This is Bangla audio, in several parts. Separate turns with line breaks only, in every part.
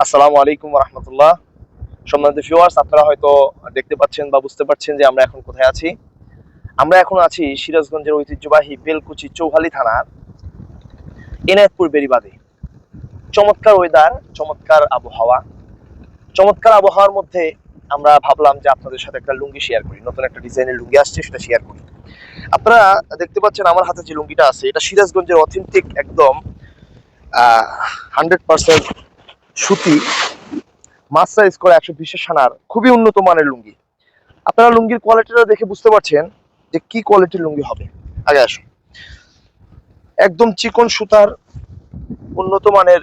আসসালামু আলাইকুম রহমতুল্লাহ সম্মানিত ভিউয়ার্স আপনারা হয়তো দেখতে পাচ্ছেন বা বুঝতে পারছেন যে আমরা এখন কোথায় আছি। আমরা এখন আছি সিরাজগঞ্জের ঐতিহ্যবাহী বেলকুচি চৌহালি থানার এনায়তপুর বেরিবাদে চমৎকার ওয়েদার চমৎকার আবহাওয়া। চমৎকার আবহাওয়ার মধ্যে আমরা ভাবলাম যে আপনাদের সাথে একটা লুঙ্গি শেয়ার করি, নতুন একটা ডিজাইনের লুঙ্গি আসছে সেটা শেয়ার করি। আপনারা দেখতে পাচ্ছেন আমার হাতে যে লুঙ্গিটা আছে, এটা সিরাজগঞ্জের অথেন্টিক একদম হান্ড্রেড পার্সেন্ট সুতি মাস্টারাইজ করে একশো বিশেষ সানার খুবই উন্নত মানের লুঙ্গি। আপনারা লুঙ্গির কোয়ালিটিটা দেখে বুঝতে পারছেন যে কি কোয়ালিটির লুঙ্গি হবে। আগে আসুন। একদম চিকন সুতার উন্নত মানের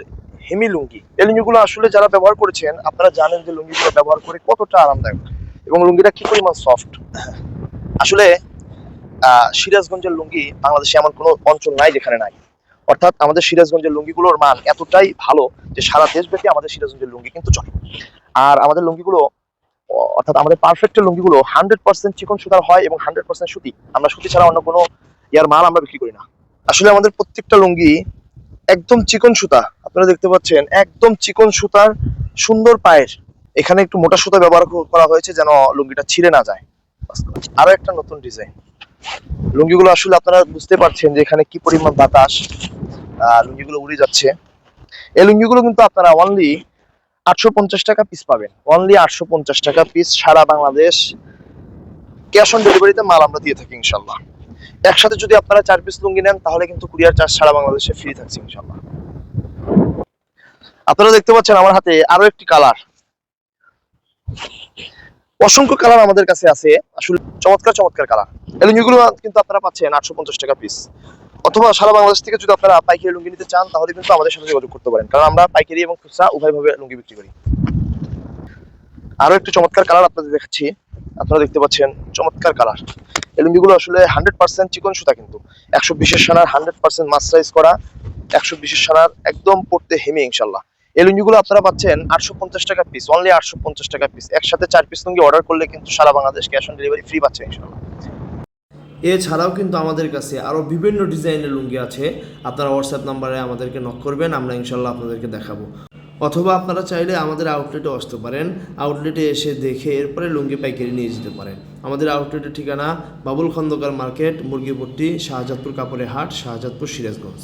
হেমি লুঙ্গি। এই লুঙ্গিগুলো আসলে যারা ব্যবহার করেছেন আপনারা জানেন যে লুঙ্গিগুলো ব্যবহার করে কতটা আরামদায়ক এবং লুঙ্গিটা কি পরিমাণ সফট আসলে আহ, সিরাজগঞ্জের লুঙ্গি বাংলাদেশে এমন কোনো অঞ্চল নাই যেখানে নাই। অর্থাৎ আমাদের সিরাজগঞ্জের লুঙ্গিগুলোর মান এতটাই ভালো যে সারা দেশব্যাপী আমাদের সিরাজগঞ্জের লুঙ্গি কিন্তু চলে। আর আমাদের লুঙ্গিগুলো, অর্থাৎ আমাদের পারফেক্টের লুঙ্গিগুলো হান্ড্রেড পার্সেন্ট চিকন সুতার হয় এবং হান্ড্রেড পার্সেন্ট সুতি। আমরা সুতি ছাড়া অন্য কোনো ইয়ার মাল আমরা বিক্রি করি না। আসলে আমাদের প্রত্যেকটা লুঙ্গি একদম চিকন সুতা। আপনারা দেখতে পাচ্ছেন, একদম চিকন সুতার সুন্দর পায়ের। এখানে একটু মোটা সুতা ব্যবহার করা হয়েছে যেন লুঙ্গিটা ছিঁড়ে না যায়। আরও একটা নতুন ডিজাইন লুঙ্গিগুলো আসলে আপনারা বুঝতে পারছেন যে এখানে কি পরিমাণ বাতাস। লুঙ্গিগুলো উড়ে যাচ্ছে। এই লুঙ্গিগুলো কিন্তু আপনারা অনলি আটশো পঞ্চাশ টাকা পিস পাবেন। অনলি আটশো পঞ্চাশ টাকা পিস সারা বাংলাদেশ ক্যাশ অন ডেলিভারিতে মাল আমরা দিয়ে থাকি ইনশাল্লাহ। একসাথে যদি আপনারা চার পিস লুঙ্গি নেন, তাহলে কিন্তু কুরিয়ার চার্জ সারা বাংলাদেশে ফ্রি থাকছে ইনশাল্লাহ। আপনারা দেখতে পাচ্ছেন আমার হাতে আরও একটি কালার অসংখ্য কালার আমাদের কাছে আছে। আসলে চমৎকার চমৎকার কালার এই লুঙ্গিগুলো কিন্তু আপনারা পাচ্ছেন আটশো পঞ্চাশ টাকা পিস অথবা সারা বাংলাদেশ থেকে যদি আপনারা পাইকারি লুঙ্গি নিতে চান, তাহলে কিন্তু আমাদের সাথে যোগাযোগ করতে পারেন। কারণ আমরা পাইকারি এবং খুচরা উভয়ভাবে লুঙ্গি বিক্রি করি। আরও একটু চমৎকার কালার আপনাদের দেখাচ্ছি। আপনারা দেখতে পাচ্ছেন চমৎকার কালার এই লুঙ্গিগুলো আসলে হান্ড্রেড পার্সেন্ট চিকন সুতা কিন্তু। একশো বিশেষ সানার হান্ড্রেড পার্সেন্ট মাস্টারাইজ করা, একশো বিশেষ সানার একদম পড়তে হেমি ইনশাল্লাহ এই লুঙ্গিগুলো আপনারা পাচ্ছেন আটশো পঞ্চাশ টাকা পিস অনলি আটশো পঞ্চাশ টাকা পিস একসাথে চার পিস লুঙ্গি অর্ডার করলে কিন্তু সারা Bangladesh cash on delivery free পাচ্ছে ইনশাল্লাহ
এছাড়াও কিন্তু আমাদের কাছে আরও বিভিন্ন ডিজাইনের লুঙ্গি আছে। আপনারা হোয়াটসঅ্যাপ নাম্বারে আমাদেরকে নক করবেন, আমরা ইনশাল্লাহ আপনাদেরকে দেখাবো। অথবা আপনারা চাইলে আমাদের আউটলেটে আসতে পারেন। আউটলেটে এসে দেখে এরপরে লুঙ্গি পাইকারি নিয়ে যেতে পারেন। আমাদের আউটলেটের ঠিকানা বাবুল খন্দকার মার্কেট, মুরগিপট্টি, শাহজাদপুর কাপড়ের হাট, শাহজাদপুর সিরাজগঞ্জ।